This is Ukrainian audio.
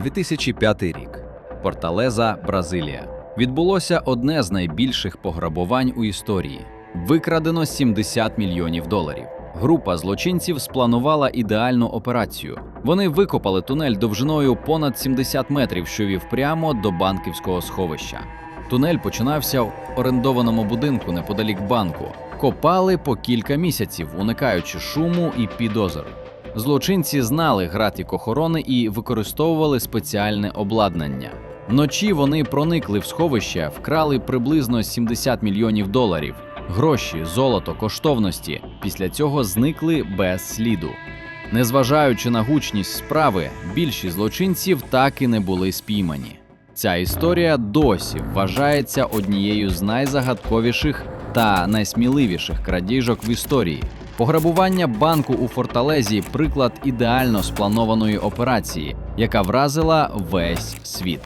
2005 рік. Порталеза, Бразилія. Відбулося одне з найбільших пограбувань у історії. Викрадено 70 мільйонів доларів. Група злочинців спланувала ідеальну операцію. Вони викопали тунель довжиною понад 70 метрів, що вів прямо до банківського сховища. Тунель починався в орендованому будинку неподалік банку. Копали по кілька місяців, уникаючи шуму і підозр. Злочинці знали графік охорони і використовували спеціальне обладнання. Вночі вони проникли в сховище, вкрали приблизно 70 мільйонів доларів, гроші, золото, коштовності. Після цього зникли без сліду. Незважаючи на гучність справи, більшість злочинців так і не були спіймані. Ця історія досі вважається однією з найзагадковіших та найсміливіших крадіжок в історії. Пограбування банку у Форталезі приклад ідеально спланованої операції, яка вразила весь світ.